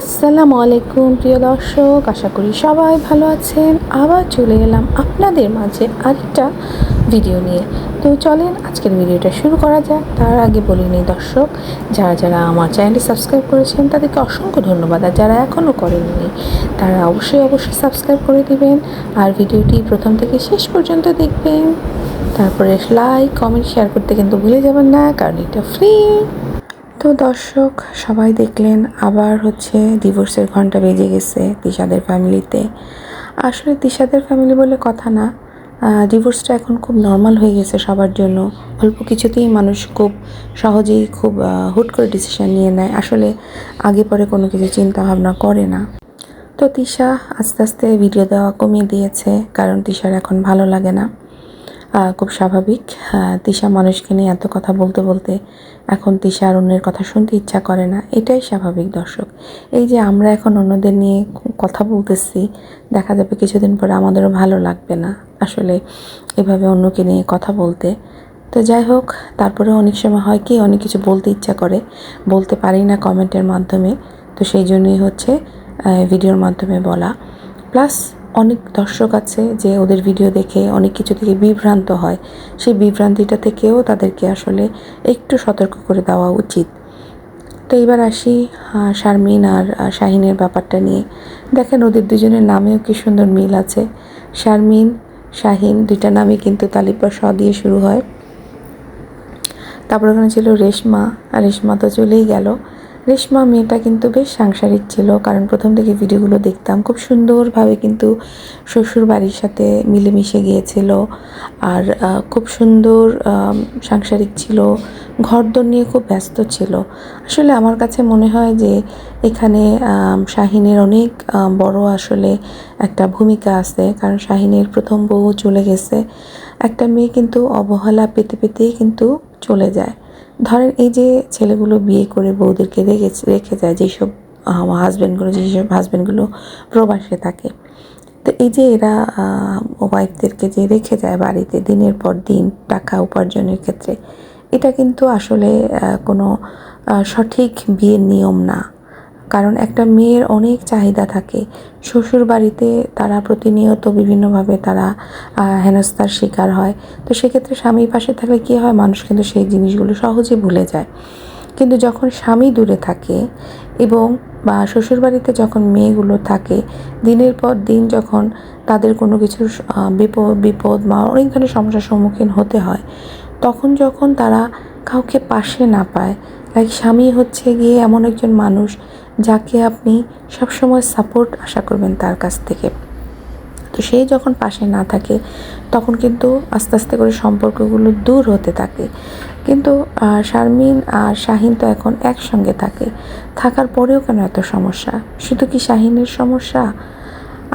আসসালামু আলাইকুম প্রিয় দর্শক। আশা করি সবাই ভালো আছেন। আবার চলে এলাম আপনাদের মাঝে আরেকটা ভিডিও নিয়ে। তো চলেন, আজকের ভিডিওটা শুরু করা যাক। তার আগে বলি নেই, দর্শক, যারা যারা আমার চ্যানেলটি সাবস্ক্রাইব করেছেন, তাদেরকে অসংখ্য ধন্যবাদ। আর যারা এখনও করেননি, তারা অবশ্যই অবশ্যই সাবস্ক্রাইব করে দিবেন। আর ভিডিওটি প্রথম থেকে শেষ পর্যন্ত দেখবেন। তারপরে লাইক, কমেন্ট, শেয়ার করতে কিন্তু ভুলে যাবেন না, কারণ এটা ফ্রি। তো দর্শক, সবাই দেখলেন আবার হচ্ছে ডিভোর্সের ঘণ্টা বেজে গেছে তিশাদের ফ্যামিলিতে আসলে তিশাদের ফ্যামিলি বলে কথা না। ডিভোর্সটা এখন খুব নর্মাল হয়ে গেছে সবার জন্য। অল্প কিছুতেই মানুষ খুব সহজেই খুব হুট করে ডিসিশন নিয়ে নেয়। আসলে আগে পরে কোনো কিছু চিন্তা ভাবনা করে না। তো তিশা আস্তে আস্তে ভিডিও দেওয়া কমিয়ে দিয়েছে, কারণ তিশার এখন ভালো লাগে না। খুব স্বাভাবিক। তিশা মানুষকে নিয়ে এত কথা বলতে বলতে এখন তিশা আর অন্যের কথা শুনতে ইচ্ছা করে না। এটাই স্বাভাবিক, দর্শক। এই যে আমরা এখন অন্যদের নিয়ে কথা বলতেছি, দেখা যাবে কিছুদিন পরে আমাদেরও ভালো লাগবে না আসলে এভাবে অন্যকে নিয়ে কথা বলতে। তো যাই হোক তারপরে অনেক সময় হয় কি, অনেক কিছু বলতে ইচ্ছা করে। বলতে পারি না কমেন্টের মাধ্যমে। তো সেই জন্যই হচ্ছে ভিডিওর মাধ্যমে বলা। প্লাস অনেক দর্শক আছে যে ওদের ভিডিও দেখে অনেক কিছু থেকে বিভ্রান্ত হয়। সেই বিভ্রান্তিটা থেকেও তাদেরকে আসলে একটু সতর্ক করে দেওয়া উচিত। তো এইবার আসি শারমিন আর শাহিনের ব্যাপারটা নিয়ে। দেখেন ওদের দুজনের নামেও কি সুন্দর মিল আছে। শারমিন, শাহিন দুইটা নামই কিন্তু তালিপা স দিয়ে শুরু হয়। তারপর ওখানে ছিল রেশমা, আর রেশমা তো চলেই গেল। রেশমা মেয়েটা কিন্তু বেশ সাংসারিক ছিল, কারণ প্রথম থেকে ভিডিওগুলো দেখতাম। খুব সুন্দরভাবে কিন্তু শ্বশুর বাড়ির সাথে মিলেমিশে গিয়েছিল আর খুব সুন্দর সাংসারিক ছিল, ঘরদোর নিয়ে খুব ব্যস্ত ছিল। আসলে আমার কাছে মনে হয় যে এখানে শাহিনের অনেক বড় আসলে একটা ভূমিকা আছে, কারণ শাহিনের প্রথম বউ চলে গেছে। একটা মেয়ে কিন্তু অবহেলা পেতে পেতেই কিন্তু চলে যায়। ধরেন এই যে ছেলেগুলো বিয়ে করে বউদেরকে রেখে রেখে যায়, যেসব হাজব্যান্ডগুলো যেসব হাজব্যান্ডগুলো প্রবাসে থাকে, তো এই যে এরা ওয়াইফদেরকে যে রেখে যায় বাড়িতে দিনের পর দিন টাকা উপার্জনের ক্ষেত্রে, এটা কিন্তু আসলে কোনো সঠিক বিয়ের নিয়ম না। কারণ একটা মেয়ের অনেক চাহিদা থাকে। শ্বশুর বাড়িতে তারা প্রতিনিয়ত বিভিন্নভাবে তারা হেনস্থার শিকার হয়। তো সেক্ষেত্রে স্বামীর পাশে থাকলে কী হয়? মানুষ কিন্তু সেই জিনিসগুলো সহজে ভুলে যায়। কিন্তু যখন স্বামী দূরে থাকে এবং, বা শ্বশুরবাড়িতে যখন মেয়েগুলো থাকে, দিনের পর দিন যখন তাদের কোনো কিছুর বিপদ বিপদ বা অনেক ধরনের সমস্যার সম্মুখীন হতে হয়, তখন যখন তারা কাউকে পাশে না পায় লাইক স্বামী হচ্ছে গিয়ে এমন একজন মানুষ যাকে আপনি সবসময় সাপোর্ট আশা করবেন তার কাছ থেকে। তো সে যখন পাশে না থাকে, তখন কিন্তু আস্তে আস্তে করে সম্পর্কগুলো দূর হতে থাকে। কিন্তু শারমিন আর শাহিন তো এখন একসঙ্গে থাকে। থাকার পরেও কেন এত সমস্যা? শুধু কি শাহিনের সমস্যা?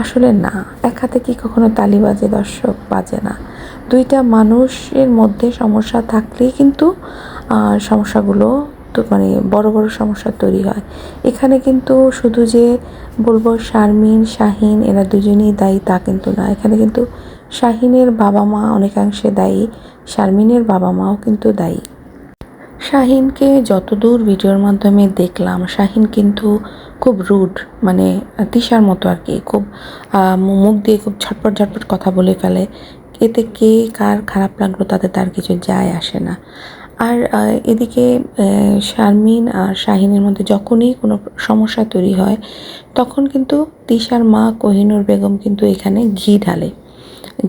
আসলে না, এক হাতে কি কখনো তালি বাজে দর্শক? বাজে না। দুইটা মানুষের মধ্যে সমস্যা থাকলেই কিন্তু সমস্যাগুলো মানে বড় বড় সমস্যা তৈরি হয়। এখানে কিন্তু শুধু যে বলব শারমিন, শাহিন এরা দুজনেই দায়ী, তা কিন্তু না। এখানে কিন্তু শাহিনের বাবা মা অনেকাংশে দায়ী, শারমিনের বাবা মাও কিন্তু দায়ী। শাহিনকে যতদূর ভিডিওর মাধ্যমে দেখলাম, শাহিন কিন্তু খুব রুড মানে তিশার মতো আর কি। খুব মুখ দিয়ে খুব ঝটপট ঝটপট কথা বলে ফেলে। এতে কে কার খারাপ লাগল তাতে তার কিছু যায় আসে না। আর এদিকে শারমিন আর শাহিনের মধ্যে যখনই কোনো সমস্যা তৈরি হয়, তখন কিন্তু তিশার মা কোহিনুর বেগম কিন্তু এখানে ঘি ঢালে।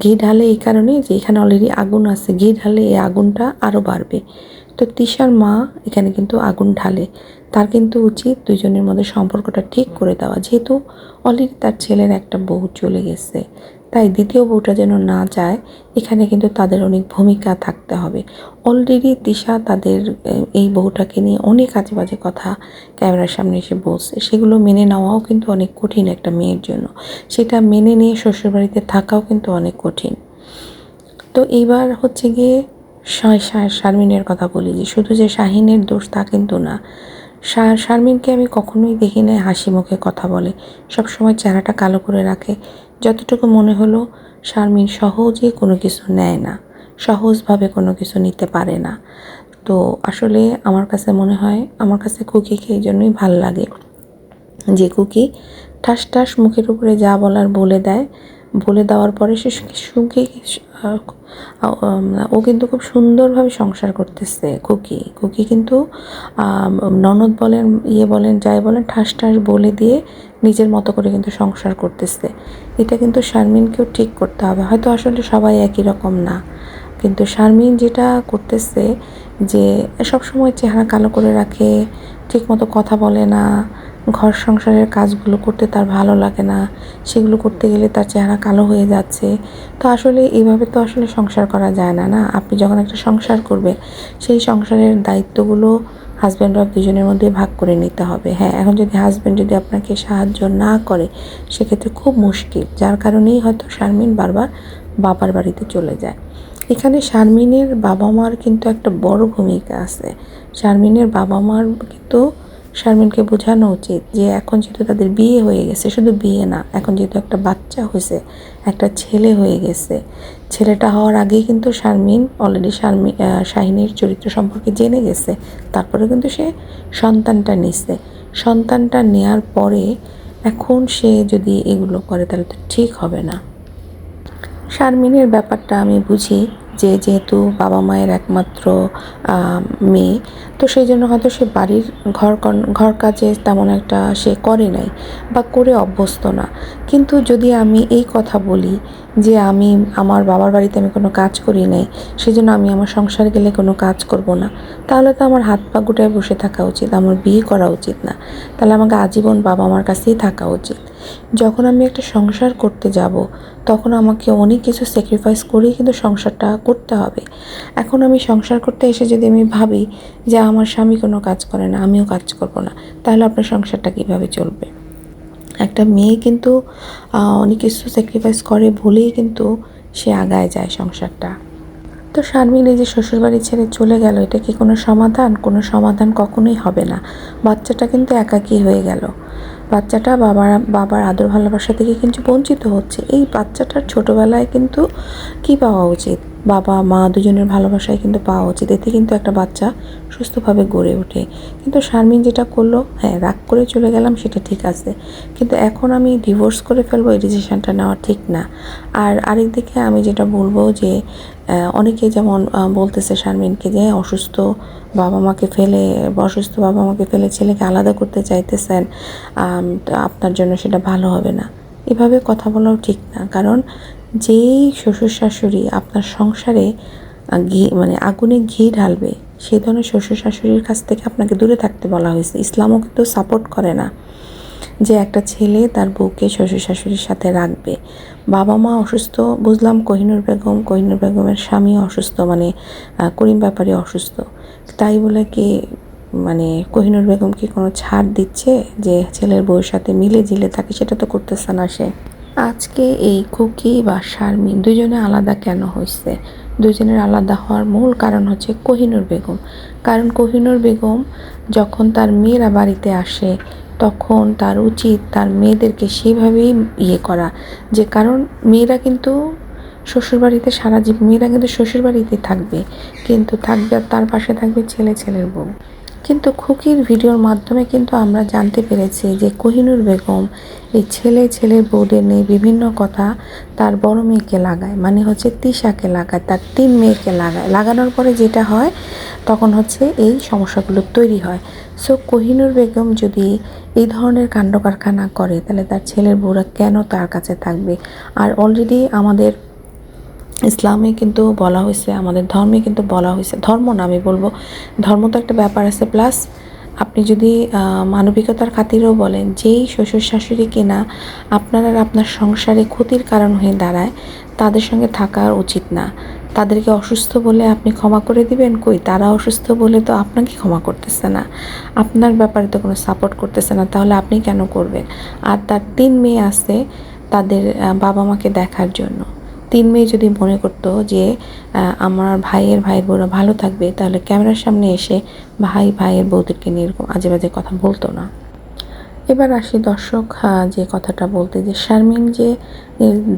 ঘি ঢালে এই কারণে যে এখানে অলরেডি আগুন আছে। ঘি ঢালে এই আগুনটা আরও বাড়বে। তো তিশার মা এখানে কিন্তু আগুন ঢালে। তার কিন্তু উচিত দুজনের মধ্যে সম্পর্কটা ঠিক করে দেওয়া। যেহেতু অলরেডি তার ছেলের একটা বউ চলে গেছে। তাই দ্বিতীয় বউটা যেন না যায়, এখানে কিন্তু তাদের অনেক ভূমিকা থাকতে হবে। অলরেডি তিশা তাদের এই বউটাকে নিয়ে অনেক আজে বাজে কথা ক্যামেরার সামনে এসে বলছে। সেগুলো মেনে নেওয়াও কিন্তু অনেক কঠিন একটা মেয়ের জন্য। সেটা মেনে নিয়ে শ্বশুরবাড়িতে থাকাও কিন্তু অনেক কঠিন। তো এইবার হচ্ছে গিয়ে শারমিনের কথা বলি যে, শুধু যে শাহিনের দোষ তা কিন্তু না। শারমিনকে আমি কখনোই দেখি না হাসি মুখে কথা বলে। সব সময় চেহারাটা কালো করে রাখে। যতটুকু মনে হলো, শারমিন সহজে কোনো কিছু নেয় না। সহজভাবে কোনো কিছু নিতে পারে না। তো আসলে আমার কাছে মনে হয়, আমার কাছে কুকিকে এই জন্যই ভালো লাগে যে কুকি ঠাস ঠাস মুখের উপরে যা বলার বলে দেয় বলে দেওয়ার পরে সে সুখী ও কিন্তু খুব সুন্দরভাবে সংসার করতেছে কুকি। কুকি কিন্তু ননদ বলেন ইয়ে বলেন, যাই বলেন, ঠাস ঠাস বলে দিয়ে নিজের মতো করে কিন্তু সংসার করতেছে। এটা কিন্তু শারমিনকেও ঠিক করতে হবে। হয়তো আসলে সবাই একই রকম না। কিন্তু শারমিন যেটা করতেছে যে সবসময় চেহারা কালো করে রাখে, ঠিকমতো কথা বলে না ঘর সংসারের কাজগুলো করতে তার ভালো লাগে না। সেগুলো করতে গেলে তার চেহারা কালো হয়ে যাচ্ছে। তো আসলে এইভাবে তো আসলে সংসার করা যায় না না? আপনি যখন একটা সংসার করবে সেই সংসারের দায়িত্বগুলো হাজব্যান্ড ওয়াইফ দুজনের মধ্যে ভাগ করে নিতে হবে। হ্যাঁ এখন যদি হাজব্যান্ড যদি আপনাকে সাহায্য না করে, সেক্ষেত্রে খুব মুশকিল। যার কারণেই হয়তো শারমিন বারবার বাবার বাড়িতে চলে যায়। এখানে শারমিনের বাবা মার কিন্তু একটা বড় ভূমিকা আছে। শারমিনের বাবা মার কিন্তু শারমিনকে বোঝানো উচিত যে এখন যেহেতু তাদের বিয়ে হয়ে গেছে, শুধু বিয়ে না, এখন যেহেতু একটা বাচ্চা হয়েছে, একটা ছেলে হয়ে গেছে, ছেলেটা হওয়ার আগেই কিন্তু শারমিন অলরেডি শারমিন শাহিনীর চরিত্র সম্পর্কে জেনে গেছে তারপরে কিন্তু সে সন্তানটা নিছে সন্তানটা নেয়ার পরে এখন সে যদি এগুলো করে তাহলে তো ঠিক হবে না। শারমিনের ব্যাপারটা আমি বুঝি যে যেহেতু বাবা মায়ের একমাত্র মেয়ে, তো সেই জন্য হয়তো সে বাড়ির ঘর ঘর কাজে তেমন একটা সে করে নাই বা করে অভ্যস্ত না। কিন্তু যদি আমি এই কথা বলি যে আমি, আমার বাবার বাড়িতে আমি কোনো কাজ করি নাই সেজন্য আমি আমার সংসার গেলে কোনো কাজ করব না, তাহলে তো আমার হাত পা গুটায় বসে থাকা উচিত, আমার বিয়ে করা উচিত না। তাহলে আমাকে আজীবন বাবা মার কাছেই থাকা উচিত। যখন আমি একটা সংসার করতে যাব, তখন আমাকে অনেক কিছু স্যাক্রিফাইস করেই কিন্তু সংসারটা করতে হবে। এখন আমি সংসার করতে এসে যদি আমি ভাবি যে আমার স্বামী কোনো কাজ করে না, আমিও কাজ করব না, তাহলে আপনার সংসারটা কীভাবে চলবে? একটা মেয়ে কিন্তু অনেক কিছু স্যাক্রিফাইস করে বলেই কিন্তু সে আগায় যায় সংসারটা। তো শারমিন এই যে শ্বশুরবাড়ি ছেড়ে চলে গেল, এটা কি কোনো সমাধান? কোনো সমাধান কখনোই হবে না। বাচ্চাটা কিন্তু একাকী হয়ে গেল। বাচ্চাটা বাবার বাবার আদর ভালোবাসা থেকে কিন্তু বঞ্চিত হচ্ছে। এই বাচ্চাটার ছোটোবেলায় কিন্তু কি পাওয়া উচিত? বাবা, মা দুজনের ভালোবাসায় কিন্তু পাওয়া উচিত। এতে কিন্তু একটা বাচ্চা সুস্থভাবে গড়ে ওঠে। কিন্তু শারমিন যেটা করল হ্যাঁ রাগ করে চলে গেলাম, সেটা ঠিক আছে। কিন্তু এখন আমি ডিভোর্স করে ফেলব, এই ডিসিশানটা নেওয়া ঠিক না। আর আরেক দিকে আমি যেটা বলব যে অনেকে যেমন বলতেছে শারমিনকে যে অসুস্থ বাবা মাকে ফেলে, অসুস্থ বাবা মাকে ফেলে ছেলেকে আলাদা করতে চাইতেছেন আপনার জন্য সেটা ভালো হবে না। এভাবে কথা বলাও ঠিক না। কারণ যেই শ্বশুর শাশুড়ি আপনার সংসারে ঘি মানে আগুনে ঘি ঢালবে, সেই ধরনের শ্বশুর শাশুড়ির কাছ থেকে আপনাকে দূরে থাকতে বলা হয়েছে। ইসলামও কিন্তু সাপোর্ট করে না যে একটা ছেলে তার বউকে শ্বশুর শাশুড়ির সাথে রাখবে। বাবা মা অসুস্থ, বুঝলাম কোহিনুর বেগম, কোহিনুর বেগমের স্বামী অসুস্থ মানে করিম ব্যাপারী অসুস্থ। তাই বলে কি মানে কোহিনুর বেগম কি কোনো ছাড় দিচ্ছে যে ছেলের বউয়ের সাথে মিলে জিলে থাকে? সেটা তো করতেছে না সে। আজকে এই খুকি বা শারমিন দুজনে আলাদা কেন হয়েছে দুজনের আলাদা হওয়ার মূল কারণ হচ্ছে কোহিনুর বেগম। কারণ কোহিনুর বেগম যখন তার মেয়েরা বাড়িতে আসে, তখন তার উচিত তার মেয়েদেরকে সেইভাবেই ইয়ে করা। যে কারণ মেয়েরা কিন্তু শ্বশুরবাড়িতে, সারা জীবন মেয়েরা কিন্তু শ্বশুরবাড়িতে থাকবে। কিন্তু থাকবে আর তার পাশে থাকবে ছেলে, ছেলের বউ। কিন্তু খুকির ভিডিওর মাধ্যমে কিন্তু আমরা জানতে পেরেছি যে কোহিনুর বেগম এই ছেলে ছেলের বউদের নিয়ে বিভিন্ন কথা তার বড় মেয়েকে লাগায় মানে হচ্ছে তিশাকে লাগায়, তার তিন মেয়েকে লাগায়। লাগানোর পরে যেটা হয়, তখন হচ্ছে এই সমস্যাগুলো তৈরি হয়। সো কোহিনুর বেগম যদি এই ধরনের কাণ্ড কারখানা করে, তাহলে তার ছেলের বউরা কেন তার কাছে থাকবে? আর অলরেডি আমাদের ইসলামে কিন্তু বলা হয়েছে আমাদের ধর্মে কিন্তু বলা হয়েছে ধর্ম না আমি বলব, ধর্ম তো একটা ব্যাপার আছে, প্লাস আপনি যদি মানবিকতার খাতিরেও বলেন, যেই শ্বশুর শাশুড়ি কিনা আপনার আর আপনার সংসারে ক্ষতির কারণ হয়ে দাঁড়ায়, তাদের সঙ্গে থাকা উচিত না। তাদেরকে অসুস্থ বলে আপনি ক্ষমা করে দিবেন, কই তারা অসুস্থ বলে তো আপনাকে ক্ষমা করতেছে না। আপনার ব্যাপারে তো কোনো সাপোর্ট করতেছে না, তাহলে আপনি কেন করবেন? আর তার তিন মেয়ে আছে তাদের বাবা মাকে দেখার জন্য। তিন মেয়ে যদি মনে করতো যে আমার ভাইয়ের ভাইয়ের বউরা ভালো থাকবে, তাহলে ক্যামেরার সামনে এসে ভাই ভাইয়ের বউদেরকে নিয়ে এরকম আজে বাজে কথা বলতো না। এবার আসি দর্শক যে কথাটা বলতে, যে শারমিন যে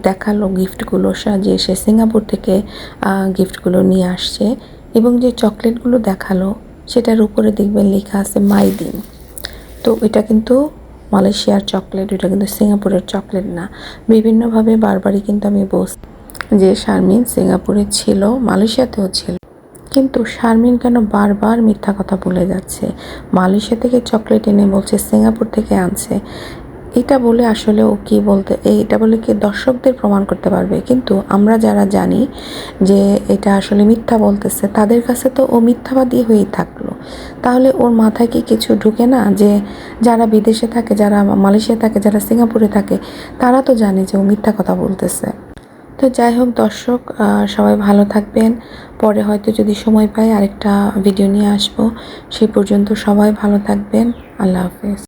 দেখাল গিফটগুলো যে সে সিঙ্গাপুর থেকে গিফটগুলো নিয়ে আসছে এবং যে চকলেটগুলো দেখাল, সেটার উপরে দেখবেন লেখা আছে মাই দিন। তো এটা কিন্তু মালয়েশিয়ার চকলেট, এটা কিন্তু সিঙ্গাপুরের চকলেট না। বিভিন্নভাবে বারবারই কিন্তু আমি বলছি যে শারমিন সিঙ্গাপুরে ছিল, মালয়েশিয়াতেও ছিল। কিন্তু শারমিন কেন বারবার মিথ্যা কথা বলে যাচ্ছে? মালয়েশিয়া থেকে চকলেট এনে বলছে, সিঙ্গাপুর থেকে আনছে। এটা বলে আসলে ও কি বলতে এইটা বলে কি দর্শকদের প্রমাণ করতে পারবে? কিন্তু আমরা যারা জানি যে এটা আসলে মিথ্যা বলতেছে, তাদের কাছে তো ও মিথ্যাবাদী হয়েই থাকল। তাহলে ওর মাথায় কি কিছু ঢুকে না যে যারা বিদেশে থাকে, যারা মালয়েশিয়া থাকে, যারা সিঙ্গাপুরে থাকে, তারা তো জানে যে ও মিথ্যা কথা বলতেছে। তো যাই হোক, দর্শক সবাই ভালো থাকবেন। পরে হয়তো যদি সময় পাই, আরেকটা ভিডিও নিয়ে আসব। সেই পর্যন্ত সবাই ভালো থাকবেন। আল্লাহ হাফেজ।